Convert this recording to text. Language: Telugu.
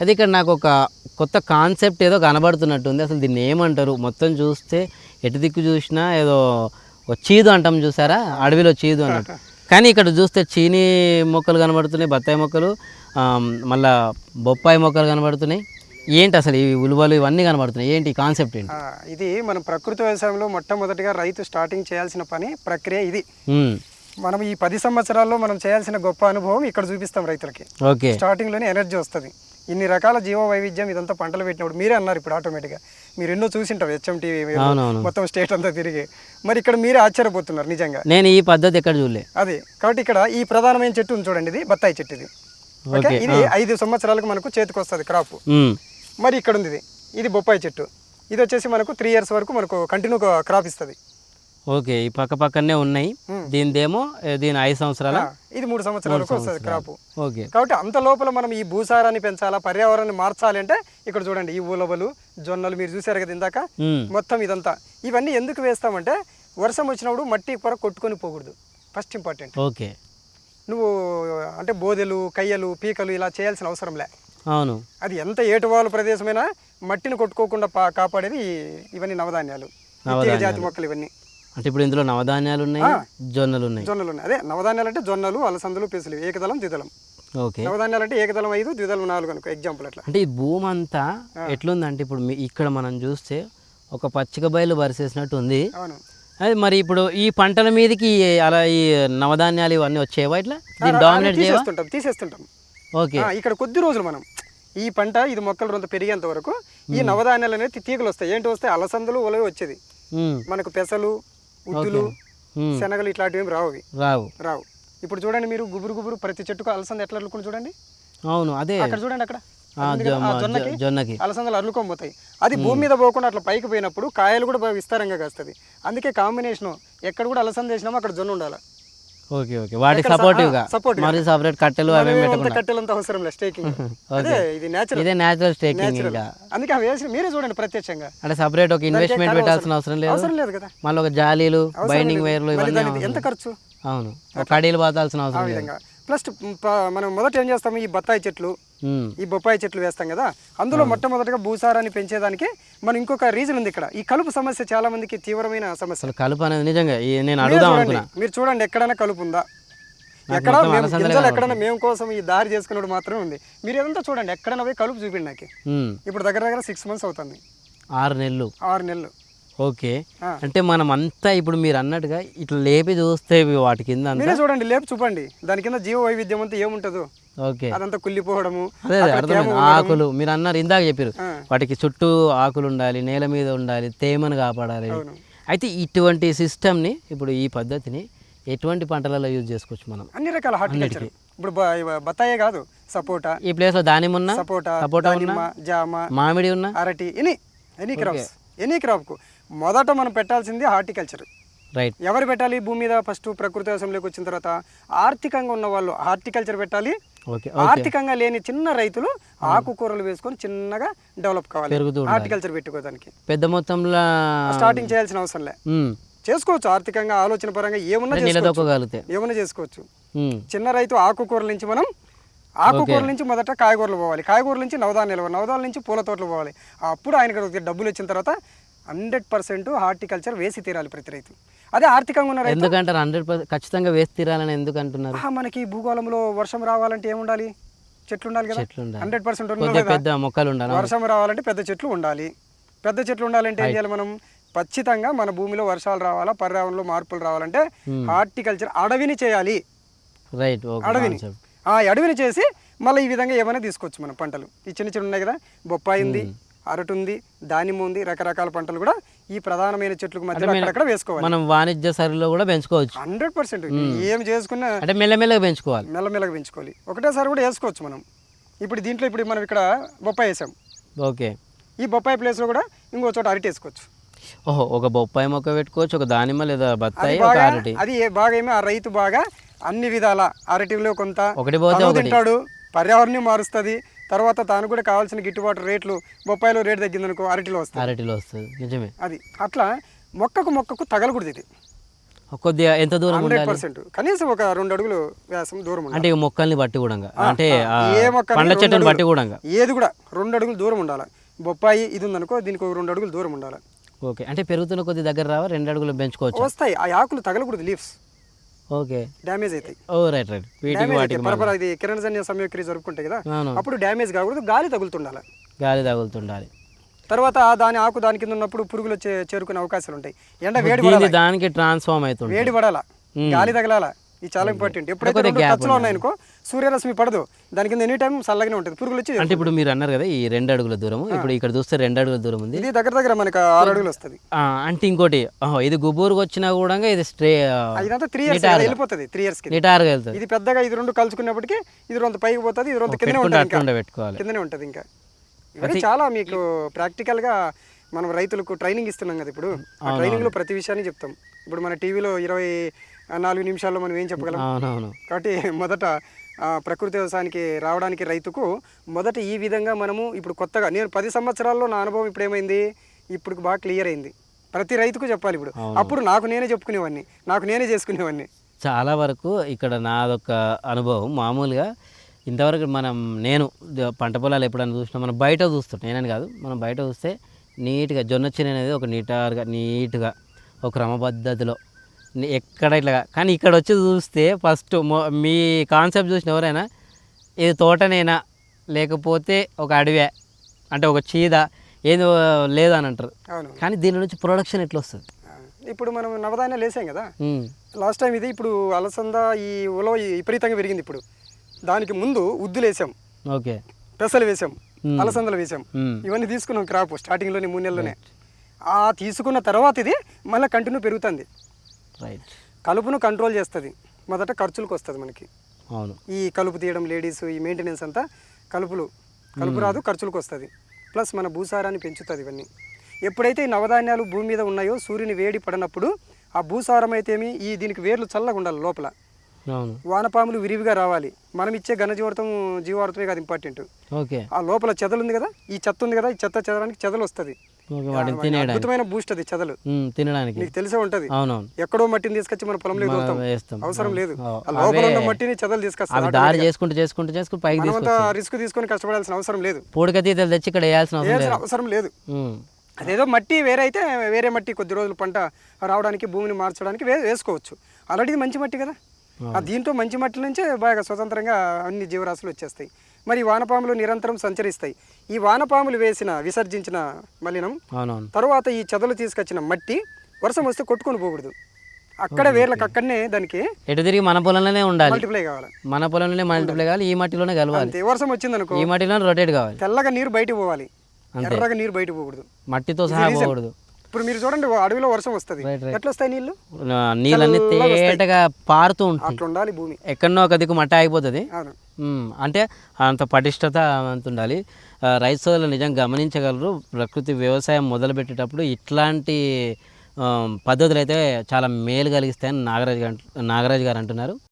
అది ఇక్కడ నాకు ఒక కొత్త కాన్సెప్ట్ ఏదో కనబడుతున్నట్టుంది. అసలు దీన్ని ఏమంటారు? మొత్తం చూస్తే ఎటు దిక్కు చూసినా ఏదో ఒక చీదు అంటాం చూసారా? అడవిలో చీదు అన్నట్టు. కానీ ఇక్కడ చూస్తే చీనీ మొక్కలు కనబడుతున్నాయి బత్తాయి మొక్కలు మళ్ళా బొప్పాయి మొక్కలు కనబడుతున్నాయి. ఏంటి అసలు ఈ ఉలువలు ఇవన్నీ కనబడుతున్నాయి? ఏంటి కాన్సెప్ట్ ఏంటి? ఇది మనం ప్రకృతి వ్యవసాయంలో మొట్టమొదటిగా రైతు స్టార్టింగ్ చేయాల్సిన పని ప్రక్రియ ఇది. మనం ఈ పది సంవత్సరాల్లో మనం చేయాల్సిన గొప్ప అనుభవం ఇక్కడ చూపిస్తాం రైతులకి. ఓకే. స్టార్టింగ్లోనే ఎనర్జీ వస్తుంది. ఇన్ని రకాల జీవ వైవిధ్యం ఇదంతా పంటలు పెట్టినప్పుడు మీరే అన్నారు ఇప్పుడు ఆటోమేటిక్గా మీరు ఎన్నో చూసింటారు హెచ్ఎంటీ అవునవును. మొత్తం స్టేట్ అంతా తిరిగి. మరి ఇక్కడ మీరే ఆశ్చర్యపోతున్నారు నిజంగా. నేను ఈ పద్ధతి ఎక్కడ చూడలే. అదే. కాబట్టి ఇక్కడ ఈ ప్రధానమైన చెట్టు ఉంది చూడండి ఇది బత్తాయి చెట్టు ఇది. ఓకే? ఇది ఐదు సంవత్సరాలకు మనకు చేతికి వస్తుంది క్రాప్ మరి ఇక్కడ ఉంది ఇది. ఇది బొప్పాయి చెట్టు. ఇది వచ్చేసి మనకు త్రీ ఇయర్స్ వరకు మనకు కంటిన్యూ క్రాప్ ఇస్తుంది. ఓకే ఈ పక్క పక్కనే ఉన్నాయి. దీనిదేమో దీని ఐదు సంవత్సరాల? ఇది మూడు సంవత్సరాలకు వస్తుంది క్రాప్ ఓకే. కాబట్టి అంత లోపల మనం ఈ భూసారాన్ని పెంచాలా పర్యావరణాన్ని మార్చాలి అంటే ఇక్కడ చూడండి ఈ ఉలవలు జొన్నలు మీరు చూసారు కదా ఇందాక? మొత్తం ఇదంతా. ఇవన్నీ ఎందుకు వేస్తామంటే వర్షం వచ్చినప్పుడు మట్టి పొర కొట్టుకొని పోకూడదు. First important okay. నువ్వు అంటే బోదెలు కయ్యలు పీకలు ఇలా చేయాల్సిన అవసరం లే. అవును. అది ఎంత ఏటువాలు ప్రదేశమైనా మట్టిని కొట్టుకోకుండా కాపాడేది ఇవన్నీ నవధాన్యాలు. జాతి మొక్కలు ఇవన్నీ. అంటే ఇప్పుడు ఇందులో నవధాన్యాలు ఉన్నాయి జొన్నలు ఉన్నాయి జొన్నలు ఉన్నాయి అదే నవధాన్యాలు అంటే జొన్నలు అలసందలు పెసులు ఏకదళం ద్విదళం ఓకే. నవధాన్యాలు అంటే ఏకదళం ఐదు ద్విదళం నాలుగు అనుకో ఎగ్జాంపుల్ అట్లా. అంటే ఈ భూమి అంతా ఎట్లుందంటే ఇప్పుడు ఇక్కడ మనం చూస్తే ఒక పచ్చిక బయలు వరిసేసినట్టు ఉంది. అవును. అది మరి ఇప్పుడు ఈ పంటల మీదకి అలా ఈ నవధాన్యాలు ఇవన్నీ వచ్చేవా ఇట్లా? దీన్ని డామినేట్ చేయవా? తీసేస్తుంటాం ఓకే. ఇక్కడ కొద్ది రోజులు మనం ఈ పంట ఇది మొక్కలు రొంత పెరిగేంత వరకు ఈ నవధాన్యాలు అనేది తీగలు వస్తాయి. ఏంటి వస్తాయి? అలసందలు ఉలవి వచ్చేది. మనకు పెసలు ఉద్దులు శనగలు ఇట్లాంటివి రావు రావు. రావు. ఇప్పుడు చూడండి మీరు గుబురు గుబురు ప్రతి చెట్టుకు అలసంద ఎట్లా అల్లుకుని చూడండి? అవును అదే. అక్కడ చూడండి అక్కడ. జొన్నకి అలసందలు అల్లుకొని పోతాయి అది భూమి మీద పోకుండా అట్లా పైకి పోయినప్పుడు కాయలు కూడా విస్తారంగా కాస్తుంది. అందుకే కాంబినేషన్ ఎక్కడ కూడా అలసంద వేసినామో అక్కడ జొన్న ఉండాలి. Okay okay. వాటికి సపోర్టివ్గా? సపోర్ట్ మరి సపరేట్ కట్టెలు అవి అంత పెట్టకుండా కట్టెలంత అవసరం లేదు స్టేకింగ్ అదే ఇది నేచురల్ ఇదే న్యాచురల్ స్టేకింగ్ ఇంకా. అందుకే అవి వేసి మీరే చూడండి ప్రత్యక్షంగా. అంటే సపరేట్ ఒక ఇన్వెస్ట్మెంట్ పెట్టాల్సిన అవసరం లేదు. అవసరం లేదు కదా. మళ్ళీ ఒక జాలీలు బైండింగ్ వైర్లు ఇవన్నీ ఎంత ఖర్చు? అవును. కడీలు పాతాల్సిన అవసరం లేదు. ప్లస్ మనం మొదట ఏం చేస్తాం ఈ బత్తాయి చెట్లు ఈ బొప్పాయి చెట్లు వేస్తాం కదా అందులో మొట్టమొదటిగా భూసారాన్ని పెంచేదానికి మనం ఇంకొక రీజన్ ఉంది ఇక్కడ. ఈ కలుపు సమస్య చాలా మందికి తీవ్రమైన సమస్య. కలుపు అనేది నిజంగా నేను మీరే అడుగుదాం మీరు చూడండి ఎక్కడైనా కలుపు ఉందా? ఎక్కడ గింజలు ఎక్కడైనా మేము కోసం ఈ దారి చేసుకున్నప్పుడు మాత్రమే ఉంది. మీరు ఏదంతా చూడండి ఎక్కడైనా పోయి కలుపు చూపిండి నాకు. ఇప్పుడు దగ్గర దగ్గర సిక్స్ మంత్స్ అవుతుంది. ఆరు నెలలు. ఆరు నెలలు. ఓకే. అంటే మనం అంతా ఇప్పుడు మీరు అన్నట్టుగా ఇట్లా లేపి చూస్తే వాటి కింద మీరే చూడండి లేపు చూపండి. దాని కింద జీవ వైవిధ్యం అంతా ఏముంటుందో. ఓకే. అదంతా కుళ్ళిపోవడము అదే అర్థమైంది. ఆకులు మీరు అన్నారు ఇందాక చెప్పారు. వాటికి చుట్టూ ఆకులు ఉండాలి నేల మీద ఉండాలి తేమను కాపాడాలి. అయితే ఇటువంటి సిస్టమ్ని ఇప్పుడు ఈ పద్ధతిని ఎటువంటి పంటలలో యూజ్ చేసుకోవచ్చు మనం? అన్ని రకాల హార్టికల్చర్. ఇప్పుడు బత్తాయే కాదు సపోటా. ఈ ప్లేస్లో దానిమ్మ ఉన్నా? సపోటా సపోటా జామ మామిడి ఉన్నా? అరటి ఎనీ ఎనీ క్రాప్స్ ఎనీ క్రాప్కు. మొదట మనం పెట్టాల్సింది హార్టికల్చర్. రైట్ ఎవరు పెట్టాలి? భూమి మీద ఫస్ట్ ప్రకృతి వ్యవసాయంలోకి వచ్చిన తర్వాత ఆర్థికంగా ఉన్న వాళ్ళు హార్టికల్చర్ పెట్టాలి. ఆర్థికంగా లేని చిన్న రైతులు ఆకుకూరలు వేసుకొని చిన్నగా డెవలప్ కావాలి. హార్టికల్చర్ పెట్టుకోవడానికి. పెద్ద మొత్తంలో స్టార్టింగ్ చేయాల్సిన అవసరం లే. చేసుకోవచ్చు ఆర్థికంగా ఆలోచన పరంగా ఏమన్నా చేసుకోవచ్చు. ఏమన్నా చేసుకోవచ్చు. చిన్న రైతు ఆకుకూరల నుంచి మనం ఆకుకూరల నుంచి మొదట కాయగూరలు పోవాలి. కాయగూరల నుంచి నవధాన్యాలు నవధాన్యాల నుంచి పూల తోటలు పోవాలి. అప్పుడు ఆయనకు కొద్దిగా డబ్బులు వచ్చిన తర్వాత హండ్రెడ్ పర్సెంట్ హార్టికల్చర్ వేసి తీరాలి ప్రతి రైతు. అదే ఆర్థికంగా ఉన్న రైతు. ఎందుకంటారు హండ్రెడ్ పర్సెంట్ ఖచ్చితంగా వేసి తీరాలని ఎందుకు అంటున్నారు మనకి భూగోళంలో వర్షం రావాలంటే ఏముండాలి? చెట్లు ఉండాలి కదా. చెట్లు ఉండాలి. హండ్రెడ్ పర్సెంట్ పెద్ద మొక్కలు ఉండాలి. వర్షం రావాలంటే పెద్ద చెట్లు ఉండాలి. పెద్ద చెట్లు ఉండాలంటే ఏం చేయాలి మనం? ఖచ్చితంగా మన భూమిలో వర్షాలు రావాలా పర్యావరణంలో మార్పులు రావాలంటే హార్టికల్చర్ అడవిని చేయాలి. రైట్ అడవిని. ఆ అడవిని చేసి మళ్ళీ ఈ విధంగా ఏమైనా తీసుకోవచ్చు మనం పంటలు. ఈ చిన్న చిన్న ఉన్నాయి కదా బొప్పాయి ఉంది అరటి ఉంది దానిమ్మ ఉంది రకరకాల పంటలు కూడా ఈ ప్రధానమైన చెట్లకు మధ్యలో అక్కడక్కడ వేసుకోవాలి. మనం వాణిజ్య సరిలో కూడా పెంచుకోవచ్చు. Hundred percent. ఏం చేసుకున్నా అంటే మెల్లమెల్లగా పెంచుకోవాలి. మెల్లమెల్లగా పెంచుకోవాలి. ఒకటేసారి కూడా వేసుకోవచ్చు మనం. ఇప్పుడు దీంట్లో ఇప్పుడు మనం ఇక్కడ బొప్పాయి వేసాం. ఓకే. ఈ బొప్పాయి ప్లేస్లో కూడా ఇంకో చోట అరటి వేసుకోవచ్చు. ఓహో ఒక బొప్పాయి మొక్క పెట్టుకోవచ్చు ఒక దానిమ్మ లేదా బత్తాయి అరటి. అది బాగా ఏమో ఆ రైతు బాగా అన్ని విధాల అరటిలో కొంత ఒకటి పోతే తను ఒకటి. తింటాడు పర్యావరణం మారుస్తుంది తర్వాత తాను కూడా కావాల్సిన గిట్టుబాటు రేట్లు బొప్పాయిలో రేటు తగ్గిందనుకో అరటిలో వస్తుంది అరటిలో వస్తుంది. నిజమే. అది. అట్లా మొక్కకు మొక్కకు తగలకూడదు ఇది. కొద్దిగా ఎంత దూరం పర్సెంట్. కనీసం ఒక రెండు అడుగులు వ్యాసం దూరం అంటే మొక్కల్ని బట్టి కూడా అంటే ఏ మొక్కని పండ్ల చెట్టుని. బట్టి కూడా ఏది కూడా రెండు అడుగులు దూరం ఉండాలి. బొప్పాయి ఇది ఉందనుకో దీనికి ఒక రెండు అడుగులు దూరం ఉండాలి. ఓకే. అంటే పెరుగుతున్న కొద్ది దగ్గర రావా? రెండు అడుగులు పెంచుకోవచ్చు? వస్తాయి. ఆ ఆకులు తగలకూడదు లీవ్స్. ఓకే. డ్యామేజ్ అవుతాయి ఓ రైట్ రైట్. వీటికి డ్యామేజ్ వాటికి అవుతాయి పరపర ఇది కిరణజన్య సంయోక్రియ జరుపుకుంటాయి కదా అప్పుడు డ్యామేజ్ కాకూడదు గాలి తగులుతుండాలి. గాలి తగులుతుండాలి. తర్వాత దాని ఆకు దాని కింద ఉన్నప్పుడు పురుగులు చేరుకునే అవకాశాలు ఉంటాయి. ఎండ వేడి దానికి ట్రాన్స్ఫార్మ్ అవుతుంది వేడి పడాలా? గాలి తగలాల? ఇది చాలా ఇంపార్టెంట్ ఎప్పుడైతే టచ్లో ఉన్నాయనుకో సూర్యరశ్మి పడదు. దాని కింద ఎనీ టైం చల్లగానే ఉంటుంది. పురుగులు వచ్చి అంటే ఇప్పుడు మీరు అన్నారు కదా ఈ రెండు అడుగుల దూరం ఇప్పుడు ఇక్కడ చూస్తే రెండు అడుగుల దూరం ఉంది. ఇది దగ్గర దగ్గర మనకు ఆరు అడుగులు వస్తుంది. అంటే ఇంకోటి ఇది గుబూరుకు వచ్చినా కూడా ఇది స్ట్రే ఇదంతా త్రీ ఇయర్స్ వెళ్ళిపోతుంది త్రీ ఇయర్స్కి నిటారుగా వెళ్తుంది. ఇది పెద్దగా ఇది రెండు కలుసుకున్నప్పటికీ ఇది రెండు పైకి పోతుంది ఇది రెండు కిందనే ఉంటుంది పెట్టుకోవాలి. కిందనే ఉంటుంది ఇంకా. ఇవన్నీ చాలా మీకు ప్రాక్టికల్గా మనం రైతులకు ట్రైనింగ్ ఇస్తున్నాం కదా ఇప్పుడు. ఆ ట్రైనింగ్లో ప్రతి విషయాన్ని చెప్తాం. ఇప్పుడు మన టీవీలో ఇరవై నాలుగు నిమిషాల్లో మనం ఏం చెప్పగలం? కాబట్టి మొదట ప్రకృతి వ్యవసాయానికి రావడానికి రైతుకు మొదట ఈ విధంగా మనము ఇప్పుడు కొత్తగా నేను పది సంవత్సరాల్లో నా అనుభవం ఇప్పుడు ఏమైంది ఇప్పుడు బాగా క్లియర్ అయింది. ప్రతి రైతుకు చెప్పాలి ఇప్పుడు. అప్పుడు నాకు నేనే చెప్పుకునేవాడిని. నాకు నేనే చేసుకునేవాడిని. చాలా వరకు ఇక్కడ నాదొక అనుభవం. మామూలుగా ఇంతవరకు మనం నేను పంట పొలాలు ఎప్పుడైనా చూసినా మనం బయట చూస్తుంటాం. నేనని కాదు. మనం బయట చూస్తే నీట్గా జొన్న చిన్న అనేది ఒక నీటారుగా నీట్గా ఒక క్రమపద్ధతిలో ని- ఎక్కడ ఇట్లా కానీ ఇక్కడ వచ్చి చూస్తే ఫస్ట్ మొ- కాన్సెప్ట్ చూసిన ఎవరైనా ఇది తోటనేనా? లేకపోతే ఒక అడవే? అంటే ఒక చీద? ఏదో లేదని అంటారు అవును. కానీ దీని నుంచి ప్రొడక్షన్ ఎట్లా వస్తుంది ఇప్పుడు మనం నవధాన్యాలు వేసాం కదా? లాస్ట్ టైం ఇది ఇప్పుడు అలసంద ఈ ఉలవ విపరీతంగా పెరిగింది ఇప్పుడు. దానికి ముందు ఉద్దులు వేసాం. ఓకే. పెసలు వేసాం. అలసందలు వేసాం. ఇవన్నీ తీసుకున్నాం క్రాప్ స్టార్టింగ్లోనే మూడు నెలలోనే ఆ తీసుకున్న తర్వాత ఇది మళ్ళీ కంటిన్యూ పెరుగుతుంది. రైట్. కలుపును కంట్రోల్ చేస్తుంది. మొదట ఖర్చులకు వస్తుంది మనకి. అవును. ఈ కలుపు తీయడం లేడీస్ ఈ మెయింటెనెన్స్ అంతా కలుపులు కలుపు రాదు ఖర్చులకు వస్తుంది. ప్లస్ మన భూసారాన్ని పెంచుతుంది ఇవన్నీ. ఎప్పుడైతే ఈ నవధాన్యాలు భూమి మీద ఉన్నాయో సూర్యుని వేడి పడినప్పుడు ఆ భూసారం అయితేమి ఈ దీనికి వేర్లు చల్లగా ఉండాలి లోపల. వానపాములు విరివిగా రావాలి. మనం ఇచ్చే ఘనజీవార్థం జీవార్థమే కాదు ఇంపార్టెంట్ ఓకే. ఆ లోపల చెదలు ఉంది కదా ఈ చెత్త ఉంది కదా ఈ చెత్త చెదడానికి చెదలు వస్తుంది. వాటిని తినేయడానికి. అద్భుతమైన బూస్ట్ అది చెదలు. తినడానికి. నీకు తెలిసే ఉంటది. అవునవును. ఎక్కడో మట్టిని తీసుకొచ్చి మన పొలంలో వేస్తాం. అవసరం లేదు. లోపల ఉన్న మట్టిని చెదలు తీసుకొస్తాం దారి చేసుకుంటూ చేసుకుంటూ చేసుకుంటూ పైకి తీసుకొస్తాం రిస్క్ తీసుకొని కష్టపడాల్సిన అవసరం లేదు. పూడిక తీతలు తెచ్చి ఇక్కడ వేయాల్సిన అవసరం లేదు. అదేదో మట్టి వేరే అయితే వేరే మట్టి కొద్ది రోజులు పంట రావడానికి భూమిని మార్చడానికి వేసుకోవచ్చు. అలాంటిది మంచి మట్టి కదా. ఆ దీంట్లో మంచి మట్టి నుంచే బాగా స్వతంత్రంగా అన్ని జీవరాశులు వచ్చేస్తాయి. మరి వానపాములు నిరంతరం సంచరిస్తాయి. ఈ వానపాములు వేసిన విసర్జించిన మలినం తరువాత ఈ చెదలు తీసుకొచ్చిన మట్టి వర్షం వస్తే కొట్టుకొని పోకూడదు. అక్కడ వేర్లకు అక్కడనే దానికి ఎటు తిరిగి మన పొలంలోనే ఉండాలి. మల్టిప్లై కావాలి. మన పొలంలోనే మల్టిప్లై కావాలి ఈ మట్టిలోనే కలవాలి. వర్షం వచ్చిందనుకో ఈ మట్టిలోనే రొటేట్ కావాలి. తెల్లగా నీరు బయటకు పోవాలి. ఎర్రగా నీరు బయటకు పోకూడదు. మట్టితో సహా పోకూడదు. ఇప్పుడు మీరు చూడండి అడవిలో వర్షం వస్తుంది. ఎట్లా వస్తాయి నీళ్ళు? నీళ్ళన్నీ తేటగా పారుతూ ఉంటాయి. అట్లా ఉండాలి భూమి. ఎక్కడనో ఒక దిక్కు మట్టి ఆగిపోతుంది. అంటే అంత పటిష్టత అంత ఉండాలి. రైతు సోదరులు నిజంగా గమనించగలరు. ప్రకృతి వ్యవసాయం మొదలుపెట్టేటప్పుడు ఇట్లాంటి పద్ధతులు అయితే చాలా మేలు కలిగిస్తాయని నాగరాజు గారు నాగరాజు గారు అంటున్నారు.